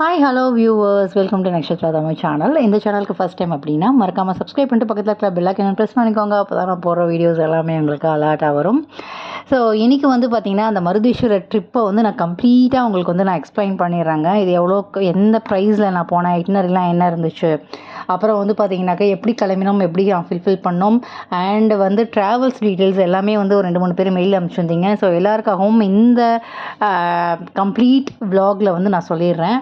Hi hello viewers welcome to Nakshatra Tamil channel இந்த சேனலுக்கு first time அப்படின்னா மறக்காமல் சப்ஸ்கிரைப் பண்ணிட்டு பக்கத்தில் இருக்கிற பெல்லாக்கன் ப்ரெஸ் பண்ணிக்கோங்க. அப்போ தான் நான் போடுற வீடியோஸ் எல்லாமே உங்களுக்கு அலர்ட்டாக வரும். ஸோ இன்றைக்கி வந்து பார்த்திங்கன்னா அந்த மருதீஸ்வரர் ட்ரிப்பை வந்து நான் கம்ப்ளீட்டாக உங்களுக்கு வந்து நான் எக்ஸ்பிளைன் பண்ணிடுறேங்க. இது எவ்வளோ எந்த ப்ரைஸில் நான் போனேன் இட்னரிலாம் என்ன இருந்துச்சு? அப்புறம் வந்து பார்த்தீங்கன்னாக்கா எப்படி கிளம்பினோம் எப்படி ஃபில்ஃபில் பண்ணோம் அண்ட் வந்து ட்ராவல்ஸ் டீட்டெயில்ஸ் எல்லாமே வந்து ஒரு ரெண்டு மூணு பேர் மெயில் அனுப்பிச்சிருந்தீங்க ஸோ எல்லாருக்காகவும் இந்த கம்ப்ளீட் விலாகில் வந்து நான் சொல்லிடுறேன்.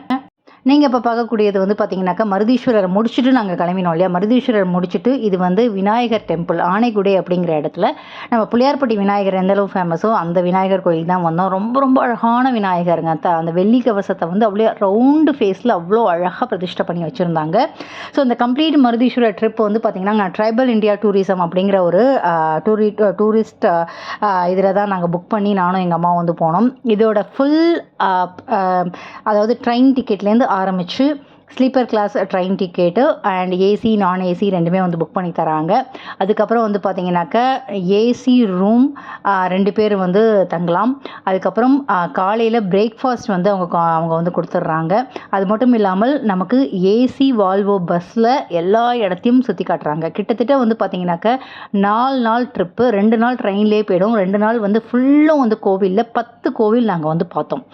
நீங்கள் இப்போ பார்க்கக்கூடியது வந்து பார்த்தீங்கன்னாக்கா மருதீஸ்வரரை முடிச்சுட்டு நாங்கள் கிளம்பினோம் இல்லையா? மருதீஸ்வரர் முடிச்சுட்டு இது வந்து விநாயகர் டெம்பிள் ஆனைக்குடை அப்படிங்கிற இடத்துல. நம்ம புளியார்பட்டி விநாயகர் எந்த அளவு ஃபேமஸோ அந்த விநாயகர் கோயில் தான் வந்தோம். ரொம்ப ரொம்ப அழகான விநாயகருங்க. த அந்த வெள்ளி கவசத்தை வந்து அப்படியே ரவுண்டு ஃபேஸில் அவ்வளோ அழகாக பிரதிஷ்டை பண்ணி வச்சுருந்தாங்க. ஸோ இந்த கம்ப்ளீட் மருதீஸ்வரர் ட்ரிப் வந்து பார்த்திங்கன்னா நான் ட்ரைபல் இந்தியா டூரிசம் அப்படிங்கிற ஒரு டூரி டூரிஸ்ட் இதில் தான் நாங்கள் புக் பண்ணி நானும் எங்கள் அம்மா வந்து போனோம். இதோட ஃபுல் அதாவது ட்ரெயின் டிக்கெட்லேருந்து ஆரம்பித்து sleeper class train ticket and AC non AC ரெண்டுமே வந்து புக் பண்ணி தராங்க. அதுக்கப்புறம் வந்து பார்த்திங்கனாக்கா ஏசி ரூம் ரெண்டு பேர் வந்து தங்கலாம். அதுக்கப்புறம் காலையில் பிரேக்ஃபாஸ்ட் வந்து அவங்க கா- அவங்க வந்து கொடுத்துட்றாங்க அது மட்டும் இல்லாமல் நமக்கு ஏசி வால்வோ பஸ்ஸில் எல்லா இடத்தையும் சுற்றி காட்டுறாங்க. கிட்டத்தட்ட வந்து பார்த்தீங்கன்னாக்கா நாலு நாள் ட்ரிப்பு ரெண்டு நாள் ட்ரெயின்லேயே போயிடும். ரெண்டு நாள் வந்து ஃபுல்லும் வந்து கோவிலில் பத்து கோவில் நாங்கள் வந்து பார்த்தோம்.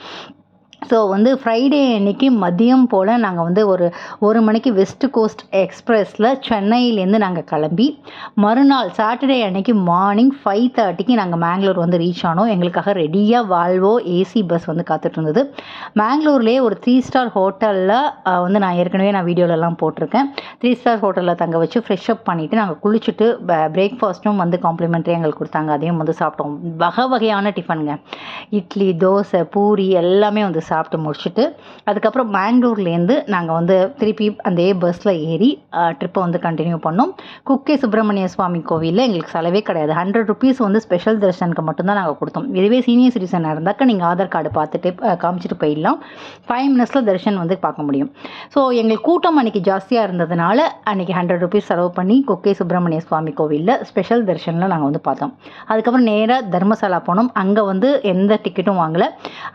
ஸோ வந்து ஃப்ரைடே அன்னைக்கு மதியம் போல் நாங்கள் வந்து ஒரு ஒரு மணிக்கு வெஸ்ட் கோஸ்ட் எக்ஸ்பிரஸில் சென்னையிலேருந்து நாங்கள் கிளம்பி மறுநாள் சாட்டர்டே அன்னைக்கு மார்னிங் ஃபைவ் தேர்ட்டிக்கு நாங்கள் மேங்களூர் வந்து ரீச் ஆனோம். எங்களுக்காக ரெடியாக வால்வோ ஏசி பஸ் வந்து காத்துட்டு இருந்தது மேங்களூர்லேயே ஒரு த்ரீ ஸ்டார் ஹோட்டலில் வந்து நான் ஏற்கனவே நான் வீடியோலலாம் போட்டிருக்கேன். த்ரீ ஸ்டார் ஹோட்டலில் தங்க வச்சு ஃப்ரெஷ் அப் பண்ணிவிட்டு நாங்கள் குளிச்சுட்டு பிரேக்ஃபாஸ்ட்டும் வந்து காம்ப்ளிமெண்ட்ரி எங்களுக்கு கொடுத்தாங்க. அதையும் வந்து சாப்பிட்டோம். வகை வகையான டிஃபனுங்க இட்லி தோசை பூரி எல்லாமே வந்து சாப்பிட்டு முடிச்சுட்டு அதுக்கப்புறம் மேங்களூர்லேருந்து நாங்கள் வந்து திருப்பி அந்த பஸ்ஸில் ஏறி ட்ரிப்பை வந்து கண்டினியூ பண்ணோம். குக்கே சுப்பிரமணிய சுவாமி கோவிலில் எங்களுக்கு செலவே கிடையாது. ஹண்ட்ரட் ருபீஸ் வந்து ஸ்பெஷல் தரிசனுக்கு மட்டும்தான் நாங்கள் கொடுத்தோம். இதுவே சீனியர் சிட்டிசனாக இருந்தாக்க நீங்கள் ஆதார் கார்டு பார்த்துட்டு காமிச்சிட்டு போயிடலாம். ஃபைவ் மினிட்ஸில் தரிசனம் வந்து பார்க்க முடியும். ஸோ எங்களுக்கு கூட்டம் அன்றைக்கி ஜாஸ்தியாக இருந்ததுனால அன்றைக்கி ஹண்ட்ரட் ருபீஸ் செலவு பண்ணி குக்கே சுப்பிரமணிய சுவாமி கோவிலில் ஸ்பெஷல் தரிசனில் நாங்கள் வந்து பார்த்தோம். அதுக்கப்புறம் நேராக தர்மசாலா போனோம். அங்கே வந்து எந்த டிக்கெட்டும் வாங்கலை.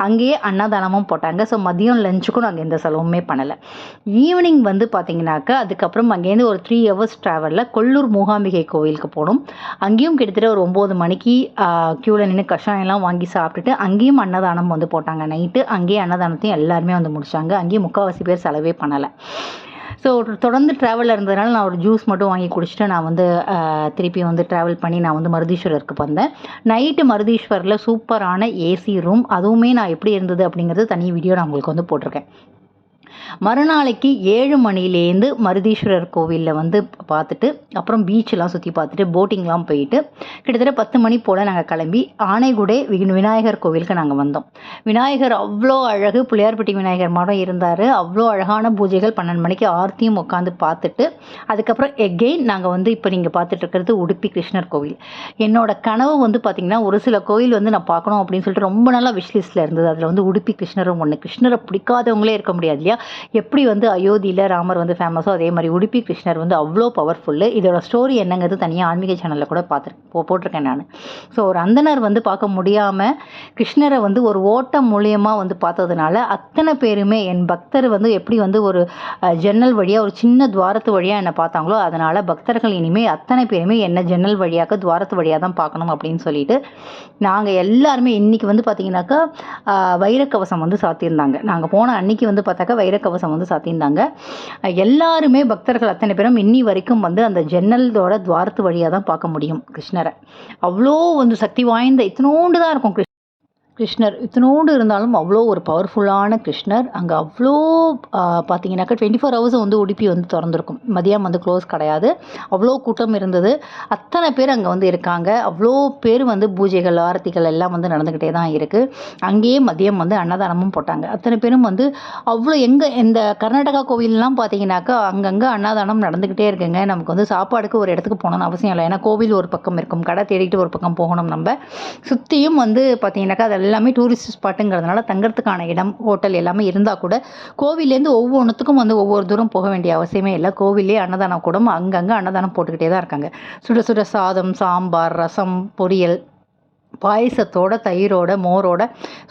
அங்கேயே அன்னதானமும் போட்டாங்க. ஸோ மதியம் லஞ்சுக்கும் நாங்கள் எந்த செலவுமே பண்ணலை. ஈவினிங் வந்து பார்த்தீங்கன்னாக்கா அதுக்கப்புறம் அங்கேருந்து ஒரு த்ரீ ஹவர்ஸ் ட்ராவலில் கொல்லூர் மூகாம்பிகை கோவிலுக்கு போனோம். அங்கேயும் கிட்டத்தட்ட ஒரு ஒம்பது மணிக்கு க்யூவில் நின்று கஷாயம்லாம் வாங்கி சாப்பிட்டுட்டு அங்கேயும் அன்னதானம் வந்து போட்டாங்க. நைட்டு அங்கேயே அன்னதானத்தையும் எல்லாருமே வந்து முடிச்சாங்க. அங்கேயும் முக்கால்வாசி பேர் செலவே பண்ணலை. ஸோ தொடர்ந்து ட்ராவலில் இருந்ததுனால நான் ஒரு ஜூஸ் மட்டும் வாங்கி குடிச்சிட்டு நான் வந்து திருப்பி வந்து ட்ராவல் பண்ணி நான் வந்து மருதீஸ்வரருக்கு வந்தேன். நைட்டு மருதீஸ்வரில் சூப்பரான ஏசி ரூம் அதுவுமே நான் எப்படி இருந்தது அப்படிங்கிறது தனி வீடியோ நான் உங்களுக்கு வந்து போட்டிருக்கேன். மறுநாளைக்கு ஏழு மணிலேருந்து மருதீஸ்வரர் கோவிலில் வந்து பார்த்துட்டு அப்புறம் பீச்செலாம் சுற்றி பார்த்துட்டு போட்டிங்லாம் போயிட்டு கிட்டத்தட்ட பத்து மணி போல் நாங்கள் கிளம்பி ஆனைகுடை விநாயகர் கோவிலுக்கு நாங்கள் வந்தோம். விநாயகர் அவ்வளோ அழகு பிள்ளையார்பட்டி விநாயகர் மடம் இருந்தார். அவ்வளோ அழகான பூஜைகள் பன்னெண்டு மணிக்கு ஆர்த்தியும் உட்காந்து பார்த்துட்டு அதுக்கப்புறம் எகெயின் நாங்கள் வந்து இப்போ நீங்கள் பார்த்துட்டு இருக்கிறது உடுப்பி கிருஷ்ணர் கோவில். என்னோட கனவு வந்து பார்த்திங்கன்னா ஒரு சில கோவில் வந்து நான் பார்க்கணும் அப்படின்னு சொல்லிட்டு ரொம்ப நாளாக விஷ்லிஸ்ட்டில் இருந்தது. அதில் வந்து உடுப்பி கிருஷ்ணரும் ஒன்று கிருஷ்ணரை பிடிக்காதவங்களே இருக்க முடியாது இல்லையா? எப்படி வந்து அயோத்தியில் ராமர் வந்து ஃபேமஸோ அதே மாதிரி உடுப்பி கிருஷ்ணர் வந்து அவ்வளோ பவர்ஃபுல்லு இதோட ஸ்டோரி என்னங்கிறது தனியாக ஆன்மீக சேனலில் கூட பார்த்து போ போட்டிருக்கேன் நான். ஸோ ஒரு அந்தனர் வந்து பார்க்க முடியாமல் கிருஷ்ணரை வந்து ஒரு ஓட்டம் மூலியமாக வந்து பார்த்ததுனால அத்தனை பேருமே என் பக்தர் வந்து எப்படி வந்து ஒரு ஜன்னல் வழியாக ஒரு சின்ன துவாரத்து வழியாக என்னை பார்த்தாங்களோ அதனால் பக்தர்கள் இனிமேல் அத்தனை பேருமே என்ன ஜன்னல் வழியாக துவாரத்து வழியாக தான் பார்க்கணும் அப்படின்னு சொல்லிட்டு நாங்கள் எல்லாருமே இன்றைக்கி வந்து பார்த்தீங்கன்னாக்கா வைரக்கவசம் வந்து சாத்தியிருந்தாங்க. நாங்கள் போன அன்னைக்கு வந்து பார்த்தாக்கா கவசம் வந்து சாத்தியிருந்தாங்க எல்லாருமே பக்தர்கள் அத்தனை பேரும் இன்னி வரைக்கும் வந்து அந்த ஜன்னலோட துவாரத்து வழியாக தான் பார்க்க முடியும் கிருஷ்ணரை. அவ்வளோ வந்து சக்தி வாய்ந்த இத்தனோண்டு தான் இருக்கும் கிருஷ்ணர். இத்தனோடு இருந்தாலும் அவ்வளோ ஒரு பவர்ஃபுல்லான கிருஷ்ணர். அங்கே அவ்வளோ பார்த்தீங்கன்னாக்கா டுவெண்ட்டி ஃபோர் ஹவர்ஸ் வந்து உடுப்பி வந்து திறந்துருக்கும். மதியம் வந்து க்ளோஸ் கிடையாது. அவ்வளோ கூட்டம் இருந்தது. அத்தனை பேர் அங்கே வந்து இருக்காங்க. அவ்வளோ பேர் வந்து பூஜைகள் ஆரத்திகள் எல்லாம் வந்து நடந்துக்கிட்டே தான் இருக்குது அங்கேயே மதியம் வந்து அன்னதானமும் போட்டாங்க. அத்தனை பேரும் வந்து அவ்வளோ எங்கே இந்த கர்நாடகா கோவில்லாம் பார்த்தீங்கன்னாக்கா அங்கங்கே அன்னதானம் நடந்துக்கிட்டே இருக்குங்க. நமக்கு வந்து சாப்பாடுக்கு ஒரு இடத்துக்கு போகணும்னு அவசியம் இல்லை. ஏன்னா கோவில் ஒரு பக்கம் இருக்கும். கடை தேடிட்டு ஒரு பக்கம் போகணும் நம்ம. சுற்றியும் வந்து பார்த்தீங்கன்னாக்கா அதெல்லாம் எல்லாமே டூரிஸ்ட் ஸ்பாட்டுங்கிறதுனால தங்கறதுக்கான இடம் ஹோட்டல் எல்லாமே இருந்தால் கூட கோவில்லேருந்து ஒவ்வொன்றுத்துக்கும் வந்து ஒவ்வொரு தூரம் போக வேண்டிய அவசியமே இல்லை. கோவிலே அன்னதானம் கூட அங்கங்கே அன்னதானம் போட்டுக்கிட்டே தான் இருக்காங்க. சுட சுட சாதம் சாம்பார் ரசம் பொரியல் பாயசத்தோட தயிரோட மோரோட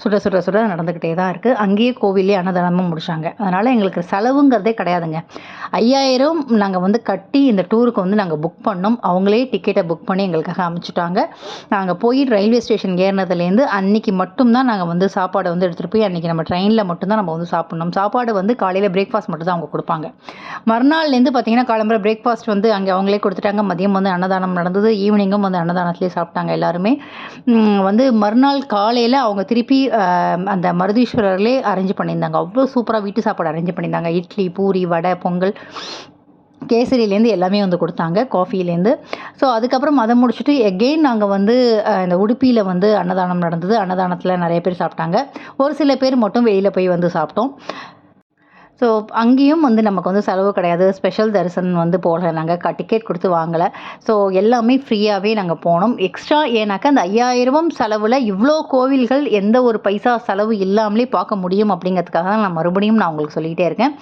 சுட சுட சுட நடந்துக்கிட்டே தான் இருக்குது அங்கேயே கோவிலே அன்னதானமும் முடிச்சாங்க. அதனால் எங்களுக்கு செலவுங்கிறதே கிடையாதுங்க. ஐயாயிரம் நாங்கள் வந்து கட்டி இந்த டூருக்கு வந்து நாங்கள் புக் பண்ணோம். அவங்களே டிக்கெட்டை புக் பண்ணி எங்களுக்காக அமைச்சிட்டாங்க. நாங்கள் போய் ரயில்வே ஸ்டேஷன் ஏறினதுலேருந்து அன்னைக்கு மட்டும்தான் நாங்கள் வந்து சாப்பாடை வந்து எடுத்துகிட்டு போய் அன்றைக்கி நம்ம ட்ரெயினில் மட்டும்தான் நம்ம வந்து சாப்பிட்ணும். சாப்பாடு வந்து காலையில் பிரேக்ஃபாஸ்ட் மட்டும் தான் அவங்க கொடுப்பாங்க. மறுநாள்லேருந்து பார்த்திங்கன்னா காலம்பர பிரேக்ஃபாஸ்ட் வந்து அங்கே அவங்களே கொடுத்துட்டாங்க. மதியம் வந்து அன்னதானம் நடந்தது. ஈவினிங்கும் வந்து அன்னதானத்துலேயே சாப்பிட்டாங்க எல்லாருமே. வந்து மறுநாள் காலையில் அவங்க திருப்பி அந்த மருதீஸ்வரர்லே அரேஞ்ச் பண்ணியிருந்தாங்க. அவ்வளோ சூப்பராக வீட்டு சாப்பாடு அரேஞ்ச் பண்ணியிருந்தாங்க. இட்லி பூரி வடை பொங்கல் கேசரியிலேருந்து எல்லாமே வந்து கொடுத்தாங்க காஃபிலேருந்து ஸோ அதுக்கப்புறம் அதை முடிச்சுட்டு எகெயின் நாங்கள் வந்து இந்த உடுப்பியில் வந்து அன்னதானம் நடந்தது. அன்னதானத்தில் நிறைய பேர் சாப்பிட்டாங்க. ஒரு சில பேர் மட்டும் வெளியில் போய் வந்து சாப்பிட்டோம். ஸோ அங்கேயும் வந்து நமக்கு வந்து செலவு கிடையாது. ஸ்பெஷல் தரிசனம் வந்து போகல நாங்கள் டிக்கெட் கொடுத்து வாங்கலை. ஸோ எல்லாமே ஃப்ரீயாகவே நாங்கள் போனோம். எக்ஸ்ட்ரா ஏன்னாக்கா அந்த ஐயாயிரம் செலவில் இவ்வளோ கோவில்கள் எந்த ஒரு பைசா செலவு இல்லாமலே பார்க்க முடியும் அப்படிங்கிறதுக்காக தான் நான் மறுபடியும் நான் உங்களுக்கு சொல்லிகிட்டே இருக்கேன்.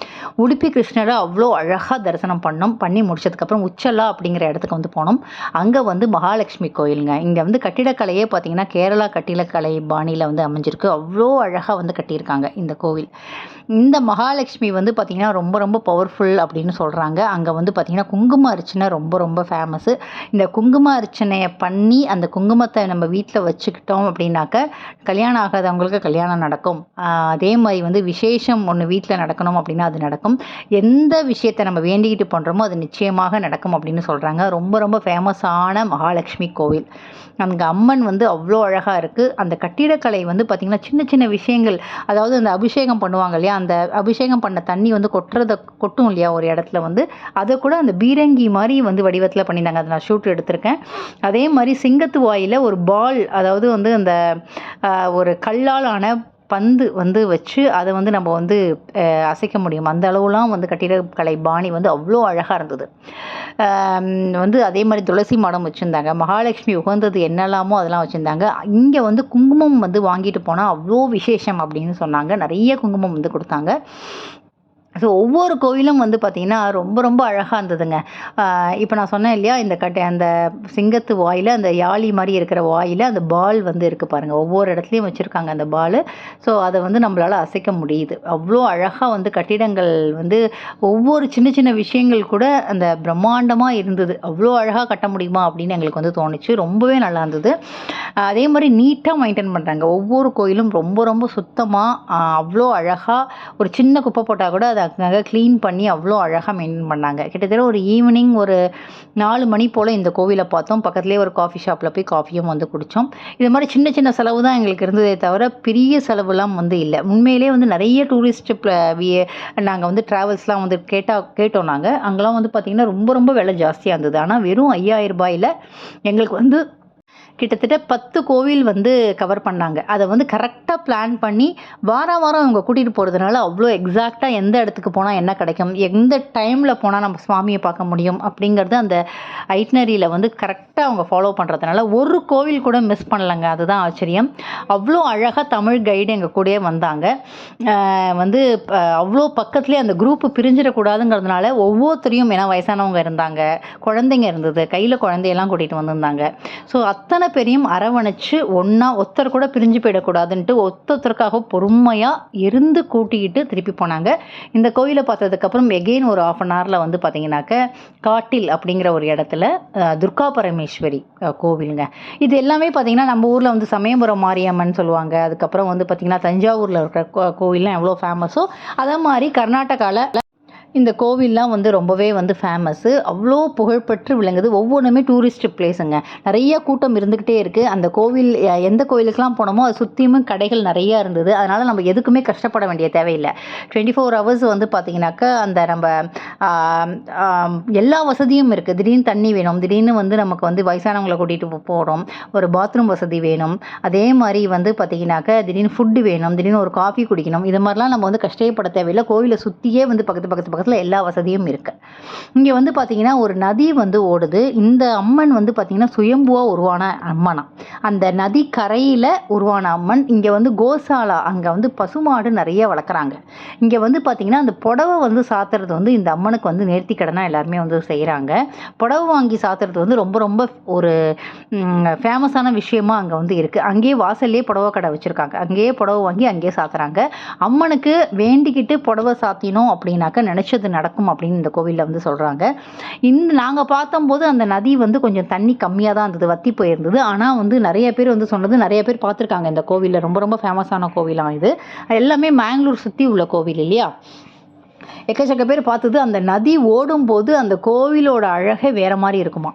உடுப்பி கிருஷ்ணரை அவ்வளோ அழகாக தரிசனம் பண்ணோம். பண்ணி முடிச்சதுக்கப்புறம் உச்சலா அப்படிங்கிற இடத்துக்கு வந்து போனோம். அங்கே வந்து மகாலட்சுமி கோயிலுங்க. இங்கே வந்து கட்டிடக்கலையே பார்த்தீங்கன்னா கேரளா கட்டிடக்கலை பாணியில் வந்து அமைஞ்சிருக்கு. அவ்வளோ அழகாக வந்து கட்டியிருக்காங்க இந்த கோவில். இந்த மகாலட்சுமி வந்து பார்த்திங்கன்னா ரொம்ப ரொம்ப பவர்ஃபுல் அப்படின்னு சொல்கிறாங்க அங்கே வந்து பார்த்திங்கன்னா குங்கும அர்ச்சனை ரொம்ப ரொம்ப ஃபேமஸ்ஸு இந்த குங்கும அர்ச்சனையை பண்ணி அந்த குங்குமத்தை நம்ம வீட்டில் வச்சுக்கிட்டோம் அப்படின்னாக்க கல்யாணம் ஆகாதவங்களுக்கு கல்யாணம் நடக்கும். அதே மாதிரி வந்து விசேஷம் ஒன்று வீட்டில் நடக்கணும் அப்படின்னா அது நடக்கும். எந்த விஷயத்தை நம்ம வேண்டிக்கிட்டு பண்ணுறோமோ அது நிச்சயமாக நடக்கும் அப்படின்னு சொல்கிறாங்க ரொம்ப ரொம்ப ஃபேமஸான மகாலட்சுமி கோவில். அங்கே அம்மன் வந்து அவ்வளோ அழகாக இருக்குது அந்த கட்டிடக்கலை வந்து பார்த்திங்கன்னா சின்ன சின்ன விஷயங்கள் அதாவது அந்த அபிஷேகம் பண்ணுவாங்க இல்லையா அந்த அபிஷேகம் பண்ண தண்ணி வந்து கொட்டுறத கொட்டும் இல்லையா ஒரு இடத்துல வந்து. அதை கூட அந்த பீரங்கி மாதிரி வந்து வடிவத்தில் பண்ணியிருந்தாங்க. அதை நான் ஷூட் எடுத்திருக்கேன். அதே மாதிரி சிங்கத்து வாயில் ஒரு பால் அதாவது வந்து அந்த ஒரு கல்லால் ஆன பந்து வந்து வச்சு அதை வந்து நம்ம வந்து அசைக்க முடியும். அந்த அளவுலாம் வந்து கட்டிடக்கலை பாணி வந்து அவ்வளோ அழகாக இருந்தது. வந்து அதே மாதிரி துளசி மடம் வச்சுருந்தாங்க. மகாலட்சுமி உகந்தது என்னெல்லாமோ அதெல்லாம் வச்சுருந்தாங்க. இங்கே வந்து குங்குமம் வந்து வாங்கிட்டு போனால் அவ்வளோ விசேஷம் அப்படின்னு சொன்னாங்க. நிறைய குங்குமம் வந்து கொடுத்தாங்க. ஸோ ஒவ்வொரு கோயிலும் வந்து பார்த்திங்கன்னா ரொம்ப ரொம்ப அழகாக இருந்ததுங்க. இப்போ நான் சொன்னேன் இல்லையா இந்த கட்டை அந்த சிங்கத்து வாயில் அந்த யாழி மாதிரி இருக்கிற வாயில் அந்த பால் வந்து இருக்குது பாருங்கள் ஒவ்வொரு இடத்துலையும் வச்சுருக்காங்க அந்த பால். ஸோ அதை வந்து நம்மளால் அசைக்க முடியுது. அவ்வளோ அழகாக வந்து கட்டிடங்கள் வந்து ஒவ்வொரு சின்ன சின்ன விஷயங்கள் கூட அந்த பிரம்மாண்டமாக இருந்தது. அவ்வளோ அழகாக கட்ட முடியுமா அப்படின்னு எங்களுக்கு வந்து தோணுச்சு. ரொம்பவே நல்லா இருந்தது. அதே மாதிரி நீட்டாக மெயின்டைன் பண்ணுறாங்க ஒவ்வொரு கோயிலும் ரொம்ப ரொம்ப சுத்தமாக அவ்வளோ அழகாக ஒரு சின்ன குப்பை போட்டால் கூட அதை அங்கங்கே க்ளீன் பண்ணி அவ்வளோ அழகாக மெயின்டைன் பண்ணாங்க. கிட்டத்தட்ட ஒரு ஈவினிங் ஒரு நாலு மணி போல் இந்த கோவிலை பார்த்தோம். பக்கத்துலேயே ஒரு காஃபி ஷாப்பில் போய் காஃபியும் வந்து குடித்தோம் இது மாதிரி சின்ன சின்ன செலவு தான் எங்களுக்கு இருந்ததே தவிர பெரிய செலவுலாம் வந்து இல்லை. உண்மையிலே வந்து நிறைய டூரிஸ்ட் நாங்கள் வந்து ட்ராவல்ஸ்லாம் வந்து கேட்டால் கேட்டோம் நாங்கள் அங்கெல்லாம் வந்து பார்த்திங்கன்னா ரொம்ப ரொம்ப விலை ஜாஸ்தியாக இருந்தது. ஆனால் வெறும் ஐயாயிரம் ரூபாயில் எங்களுக்கு வந்து கிட்டத்தட்ட பத்து கோவில் வந்து கவர் பண்ணாங்க. அதை வந்து கரெக்டாக பிளான் பண்ணி வாரம் வாரம் அவங்க கூட்டிகிட்டு போகிறதுனால அவ்வளோ எக்ஸாக்டாக எந்த இடத்துக்கு போனால் என்ன கிடைக்கும் எந்த டைமில் போனால் நம்ம சுவாமியை பார்க்க முடியும் அப்படிங்கிறது அந்த ஐட்னரியில் வந்து கரெக்டாக அவங்க ஃபாலோ பண்ணுறதுனால ஒரு கோவில் கூட மிஸ் பண்ணலைங்க. அதுதான் ஆச்சரியம். அவ்வளோ அழகாக தமிழ் கைடு எங்கள் கூடயே வந்தாங்க. வந்து அவ்வளோ பக்கத்துலேயே அந்த குரூப்பு பிரிஞ்சிடக்கூடாதுங்கிறதுனால ஒவ்வொருத்தரையும் ஏன்னா வயசானவங்க இருந்தாங்க குழந்தைங்க இருந்தது கையில் குழந்தையெல்லாம் கூட்டிகிட்டு வந்திருந்தாங்க. ஸோ அத்தனை பேரையும் அரவணைச்சு ஒன்றா ஒருத்தர் கூட பிரிஞ்சு போயிடக்கூடாதுன்ட்டு ஒருத்தருக்காக பொறுமையாக இருந்து கூட்டிக்கிட்டு திருப்பி போனாங்க. இந்த கோயிலை பார்த்ததுக்கப்புறம் எகெயின் ஒரு ஆஃப் அன் ஹவரில் வந்து பார்த்தீங்கன்னாக்க காட்டில் அப்படிங்கிற ஒரு இடத்துல துர்கா பரமேஸ்வரி கோவிலுங்க. இது எல்லாமே பார்த்தீங்கன்னா நம்ம ஊரில் வந்து சமயபுரம் மாரியம்மன் சொல்லுவாங்க. அதுக்கப்புறம் வந்து பார்த்திங்கன்னா தஞ்சாவூரில் இருக்கிற கோ- கோவில்லாம் எவ்வளோ ஃபேமஸோ அதே மாதிரி கர்நாடகாவில் இந்த கோவில்லாம் வந்து ரொம்பவே வந்து ஃபேமஸ்ஸு அவ்வளோ புகழ்பெற்று விளங்குது. ஒவ்வொன்றுமே டூரிஸ்ட் பிளேஸுங்க நிறைய கூட்டம் இருந்துக்கிட்டே இருக்குது அந்த கோவில் எந்த கோவிலுக்கெலாம் போனோமோ அது சுற்றியுமே கடைகள் நிறையா இருந்தது. அதனால் நம்ம எதுக்குமே கஷ்டப்பட வேண்டிய தேவையில்லை. டுவெண்ட்டி ஃபோர் ஹவர்ஸ் வந்து பார்த்திங்கனாக்கா அந்த நம்ம எல்லா வசதியும் இருக்குது திடீர்னு தண்ணி வேணும். திடீர்னு வந்து நமக்கு வந்து வயசானவங்களை கூட்டிகிட்டு போகிறோம் ஒரு பாத்ரூம் வசதி வேணும். அதே மாதிரி வந்து பார்த்திங்கனாக்கா திடீர்னு ஃபுட்டு வேணும். திடீர்னு ஒரு காஃபி குடிக்கணும். இது மாதிரிலாம் நம்ம வந்து கஷ்டப்பட தேவையில்லை. கோவிலை சுற்றியே வந்து பக்கத்து பக்கத்து பக்கத்தில் எல்லா வசதியும் இருக்குது இங்கே வந்து பார்த்திங்கன்னா ஒரு நதி வந்து ஓடுது. இந்த அம்மன் வந்து பார்த்திங்கன்னா சுயம்புவாக உருவான அம்மனா. அந்த நதி கரையில் உருவான அம்மன் இங்கே வந்து கோசாலா அங்கே வந்து பசுமாடு நிறைய வளர்க்குறாங்க. இங்கே வந்து பார்த்திங்கன்னா அந்த புடவை வந்து சாத்துறது வந்து இந்த அம்மனுக்கு வந்து நேர்த்தி கடனாக எல்லாருமே வந்து செய்கிறாங்க புடவை வாங்கி சாத்துறது வந்து ரொம்ப ரொம்ப ஒரு ஃபேமஸான விஷயமா அங்கே வந்து இருக்குது அங்கேயே வாசல்லே புடவை கடை வச்சுருக்காங்க. அங்கேயே புடவை வாங்கி அங்கேயே சாத்துறாங்க. அம்மனுக்கு வேண்டிக்கிட்டு புடவை சாத்தினோம் அப்படின்னாக்கா நினச்சது நடக்கும் அப்படின்னு இந்த கோவிலில் வந்து சொல்கிறாங்க இந்த நாங்கள் பார்த்தம்போது அந்த நதி வந்து கொஞ்சம் தண்ணி கம்மியாக தான் இருந்தது வத்தி போயிருந்தது. ஆனால் வந்து நிறைய பேர் வந்து சொன்னது நிறைய பேர் பார்த்துருக்காங்க இந்த கோவிலில். ரொம்ப ரொம்ப ஃபேமஸான கோவிலாம் இது. எல்லாமே மேங்களூர் சுற்றி உள்ள கோவில் இல்லையா? எக்கச்சக்க பேர் பார்த்தது அந்த நதி ஓடும்போது அந்த கோவிலோட அழகே வேற மாதிரி இருக்குமா?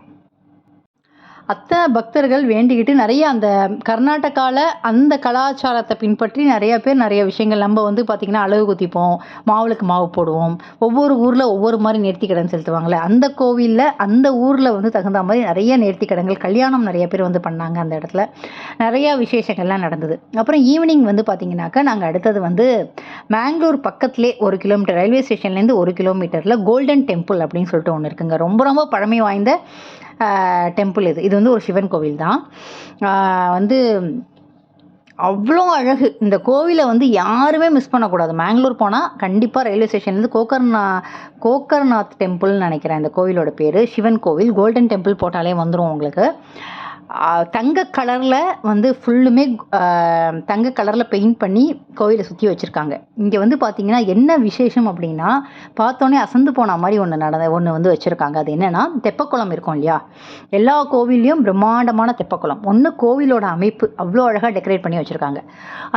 அத்தனை பக்தர்கள் வேண்டிக்கிட்டு நிறைய அந்த கர்நாடகாவில் அந்த கலாச்சாரத்தை பின்பற்றி நிறைய பேர் நிறைய விஷயங்கள். நம்ம வந்து பார்த்திங்கன்னா அளவு குத்திப்போம் மாவுளுக்கு மாவு போடுவோம். ஒவ்வொரு ஊரில் ஒவ்வொரு மாதிரி நேர்த்தி கடன் செலுத்துவாங்களே. அந்த கோவிலில் அந்த ஊரில் வந்து தகுந்த மாதிரி நிறைய நேர்த்தி கடன்கள் கல்யாணம் நிறைய பேர் வந்து பண்ணாங்க அந்த இடத்துல. நிறையா விசேஷங்கள்லாம் நடந்தது. அப்புறம் ஈவினிங் வந்து பார்த்திங்கனாக்கா நாங்கள் அடுத்தது வந்து மேங்களூர் பக்கத்துலேயே ஒரு கிலோமீட்டர் ரயில்வே ஸ்டேஷன்லேருந்து ஒரு கிலோமீட்டரில் கோல்டன் டெம்பிள் அப்படின்னு சொல்லிட்டு ஒன்று இருக்குங்க. ரொம்ப ரொம்ப பழமை வாய்ந்த டெம்பிள் இது. இது வந்து ஒரு சிவன் கோவில் தான். வந்து அவ்வளோ அழகு. இந்த கோவிலை வந்து யாருமே மிஸ் பண்ணக்கூடாது. மேங்களூர் போனால் கண்டிப்பாக ரயில்வே ஸ்டேஷன்லேருந்து கோகர்நா கோக்கர்நாத் டெம்பிள்னு நினைக்கிறேன். இந்த கோவிலோட பேர். சிவன் கோவில். கோல்டன் டெம்பிள் போட்டாலே வந்துடும் உங்களுக்கு. தங்க கலரில் வந்து ஃபுல்லுமே தங்க கலரில் பெயிண்ட் பண்ணி கோவிலை சுற்றி வச்சுருக்காங்க. இங்கே வந்து பார்த்தீங்கன்னா என்ன விசேஷம் அப்படின்னா பார்த்தோன்னே அசந்து போன மாதிரி ஒன்று நடந்த ஒன்று வந்து வச்சுருக்காங்க. அது என்னென்னா தெப்பக்குளம் இருக்கும் இல்லையா? எல்லா கோவில்லையும் பிரம்மாண்டமான தெப்பக்குளம். ஒன்று கோவிலோட அமைப்பு. அவ்வளோ அழகாக டெக்கரேட் பண்ணி வச்சுருக்காங்க.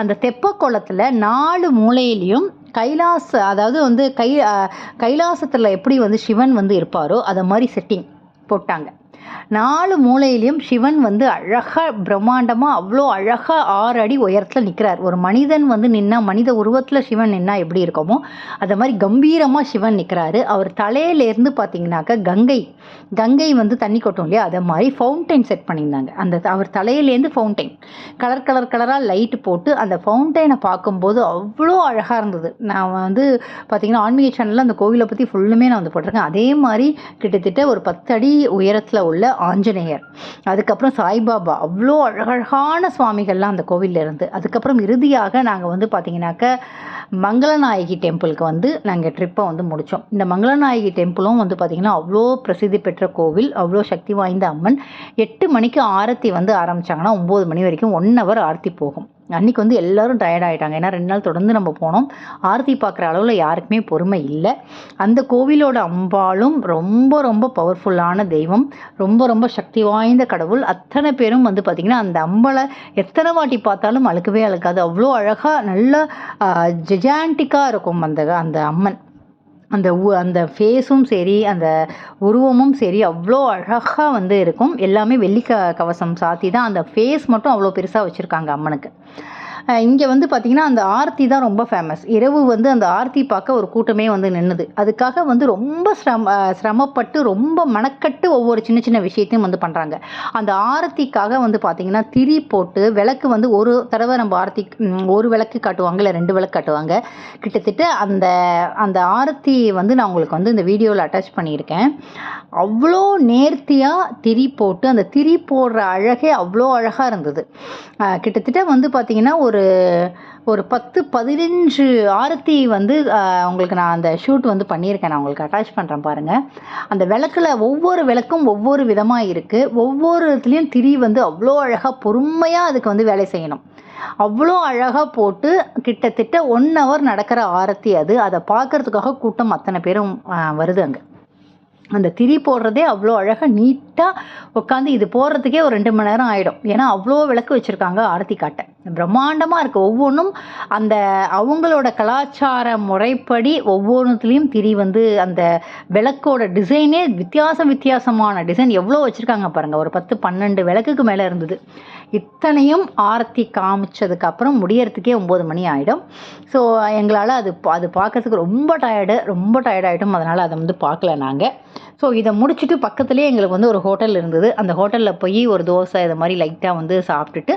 அந்த தெப்பக்குளத்தில் நாலு மூலையிலையும் கைலாச அதாவது வந்து கை கைலாசத்தில் எப்படி வந்து சிவன் வந்து இருப்பாரோ அதை மாதிரி செட்டிங் போட்டாங்க. நாலு மூலையிலையும் சிவன் வந்து அழகாக பிரம்மாண்டமாக அவ்வளோ அழகாக ஆறு அடி உயரத்தில் நிற்கிறார் ஒரு மனிதன் வந்து நின்னா மனித உருவத்தில் சிவன் நின்னா எப்படி இருக்கோமோ அது மாதிரி கம்பீரமாக சிவன் நிற்கிறாரு அவர் தலையிலேருந்து பார்த்தீங்கன்னாக்கா கங்கை கங்கை வந்து தண்ணி கொட்டும் இல்லையா? அதை மாதிரி ஃபவுண்டைன் செட் பண்ணியிருந்தாங்க. அந்த அவர் தலையிலேருந்து ஃபவுண்டைன் கலர் கலர் கலராக லைட்டு போட்டு அந்த ஃபவுண்டைனை பார்க்கும்போது அவ்வளோ அழகாக இருந்தது. நான் வந்து பார்த்தீங்கன்னா ஆன்மீக சேனலில் அந்த கோவிலை பற்றி ஃபுல்லுமே நான் வந்து போட்டிருக்கேன். அதே மாதிரி கிட்டத்தட்ட ஒரு பத்து அடி உயரத்தில் உள்ள ஆஞ்சநேயர். அதுக்கப்புறம் சாய்பாபா. அவ்வளோ அழகழகான சுவாமிகள்லாம் அந்த கோவிலில் இருந்து. அதுக்கப்புறம் இறுதியாக நாங்கள் வந்து பார்த்தீங்கன்னாக்க மங்களநாயகி டெம்பிளுக்கு வந்து நாங்கள் ட்ரிப்பை வந்து முடித்தோம் இந்த மங்களநாயகி டெம்பிளும் வந்து பார்த்திங்கன்னா அவ்வளோ பிரசித்தி பெற்ற கோவில் அவ்வளோ சக்தி வாய்ந்த அம்மன். எட்டு மணிக்கு ஆரத்தி வந்து ஆரம்பித்தாங்கன்னா ஒம்பது மணி வரைக்கும் ஒன் ஹவர் ஆரத்தி போகும். அன்றைக்கி வந்து எல்லோரும் டயர்ட் ஆகிட்டாங்க ஏன்னா ரெண்டு நாள் தொடர்ந்து நம்ம போனோம். ஆரத்தி பார்க்குற அளவில் யாருக்குமே பொறுமை இல்லை. அந்த கோவிலோட அம்பாலும் ரொம்ப ரொம்ப பவர்ஃபுல்லான தெய்வம். ரொம்ப ரொம்ப சக்தி வாய்ந்த கடவுள். அத்தனை பேரும் வந்து பார்த்திங்கன்னா அந்த அம்பலை எத்தனை வாட்டி பார்த்தாலும் அழுக்கவே அழுக்காது. அவ்வளோ அழகாக நல்ல ஜெஜாண்டிக்காக இருக்கும் அந்த அந்த அம்மன். அந்த அந்த ஃபேஸும் சரி அந்த உருவமும் சரி அவ்வளோ அழகாக வந்து இருக்கும். எல்லாமே வெள்ளி க கவசம் சாத்தி தான் அந்த ஃபேஸ் மட்டும் அவ்வளோ பெருசாக வச்சுருக்காங்க அம்மனுக்கு. இங்கே வந்து பார்த்திங்கன்னா அந்த ஆர்த்தி தான் ரொம்ப ஃபேமஸ் இரவு வந்து அந்த ஆர்த்தி பார்க்க ஒரு கூட்டமே வந்து நின்றுது அதுக்காக வந்து ரொம்ப சிரம சிரமப்பட்டு ரொம்ப மெனக்கட்டு ஒவ்வொரு சின்ன சின்ன விஷயத்தையும் வந்து பண்ணுறாங்க அந்த ஆரத்திக்காக வந்து பார்த்திங்கன்னா திரி போட்டு விளக்கு வந்து ஒரு தடவை நம்ம ஆரத்தி ஒரு விளக்கு காட்டுவாங்க இல்லை ரெண்டு விளக்கு காட்டுவாங்க. கிட்டத்தட்ட அந்த அந்த ஆரத்தி வந்து நான் உங்களுக்கு வந்து இந்த வீடியோவில் அட்டாச் பண்ணியிருக்கேன். அவ்வளோ நேர்த்தியாக திரி போட்டு அந்த திரி போடுற அழகே அவ்வளோ அழகாக இருந்தது. கிட்டத்தட்ட வந்து பார்த்திங்கன்னா ஒரு ஒரு ஒரு பத்து பதினஞ்சு ஆரத்தி வந்து உங்களுக்கு நான் அந்த ஷூட் வந்து பண்ணியிருக்கேன். நான் உங்களுக்கு அட்டாச் பண்ணுறேன் பாருங்கள் அந்த விளக்கில் ஒவ்வொரு விளக்கும் ஒவ்வொரு விதமாக இருக்குது ஒவ்வொரு இதுலேயும் திரி வந்து அவ்வளோ அழகாக பொறுமையாக அதுக்கு வந்து வேலை செய்யணும். அவ்வளோ அழகாக போட்டு கிட்டத்தட்ட ஒன் ஹவர் நடக்கிற ஆரத்தி அது. அதை பார்க்கறதுக்காக கூட்டம் அத்தனை பேரும் வருது அங்கே. அந்த திரி போடுறதே அவ்வளோ அழகாக நீட்டாக உட்காந்து இது போடுறதுக்கே ஒரு ரெண்டு மணி நேரம் ஆகிடும் ஏன்னா அவ்வளோ விளக்கு வச்சுருக்காங்க ஆரத்தி காட்ட. பிரம்மாண்டமாக இருக்குது ஒவ்வொன்றும் அந்த அவங்களோட கலாச்சார முறைப்படி ஒவ்வொன்றுத்துலேயும் திரி வந்து அந்த விளக்கோட டிசைனே வித்தியாசம் வித்தியாசமான டிசைன் எவ்வளோ வச்சுருக்காங்க பாருங்கள் ஒரு பத்து பன்னெண்டு விளக்குக்கு மேலே இருந்தது. இத்தனையும் ஆரத்தி காமிச்சதுக்கப்புறம் முடியறதுக்கே ஒம்பது மணி ஆகிடும் ஸோ எங்களால் அது பா- அது பார்க்கறதுக்கு ரொம்ப டயர்டு ரொம்ப டயர்ட் ஆகிடும் அதனால் அதை வந்து பார்க்கல நாங்கள் ஸோ இதை முடிச்சுட்டு பக்கத்துலேயே எங்களுக்கு வந்து ஒரு ஹோட்டல் இருந்தது. அந்த ஹோட்டலில் போய் ஒரு தோசை இது மாதிரி லைட்டாக வந்து சாப்பிட்டுட்டு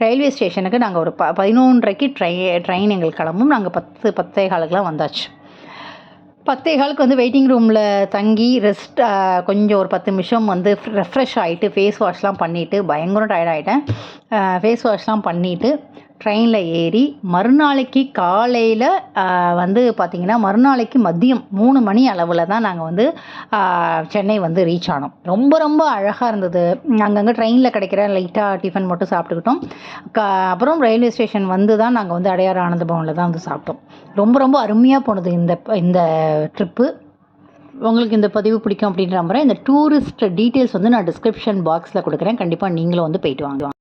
ரயில்வே ஸ்டேஷனுக்கு நாங்கள் ஒரு ப பதினொன்றரைக்கு ட்ரை ட்ரெயின் எங்களுக்கு கிளம்பும். நாங்கள் பத்து பத்தே காலுக்கெலாம் வந்தாச்சு. பத்தே காலுக்கு வந்து வெயிட்டிங் ரூமில் தங்கி ரெஸ்ட் கொஞ்சம் ஒரு பத்து நிமிஷம் வந்து ரெஃப்ரெஷ் ஆகிட்டு ஃபேஸ் வாஷ்லாம் பண்ணிவிட்டு பயங்கரம் டயர்ட் ஆகிட்டேன் ஃபேஸ் வாஷ்லாம் பண்ணிவிட்டு ட்ரெயினில் ஏறி மறுநாளைக்கு காலையில் வந்து பார்த்திங்கன்னா மறுநாளைக்கு மதியம் மூணு மணி அளவில் தான் நாங்கள் வந்து சென்னை வந்து ரீச் ஆனோம். ரொம்ப ரொம்ப அழகாக இருந்தது. அங்கங்கே ட்ரெயினில் கிடைக்கிற லைட்டாக டிஃபன் மட்டும் சாப்பிட்டுக்கிட்டோம். க அப்புறம் ரயில்வே ஸ்டேஷன் வந்து தான் நாங்கள் வந்து அடையாறு ஆனந்த பவனில் தான் வந்து சாப்பிட்டோம். ரொம்ப ரொம்ப அருமையாக போனது இந்த இந்த ட்ரிப்பு உங்களுக்கு இந்த பதிவு பிடிக்கும் அப்படின்ற மாதிரி இந்த டூரிஸ்ட் டீட்டெயில்ஸ் வந்து நான் டிஸ்கிரிப்ஷன் பாக்ஸில் கொடுக்குறேன். கண்டிப்பாக நீங்களும் வந்து போயிட்டு வாங்க.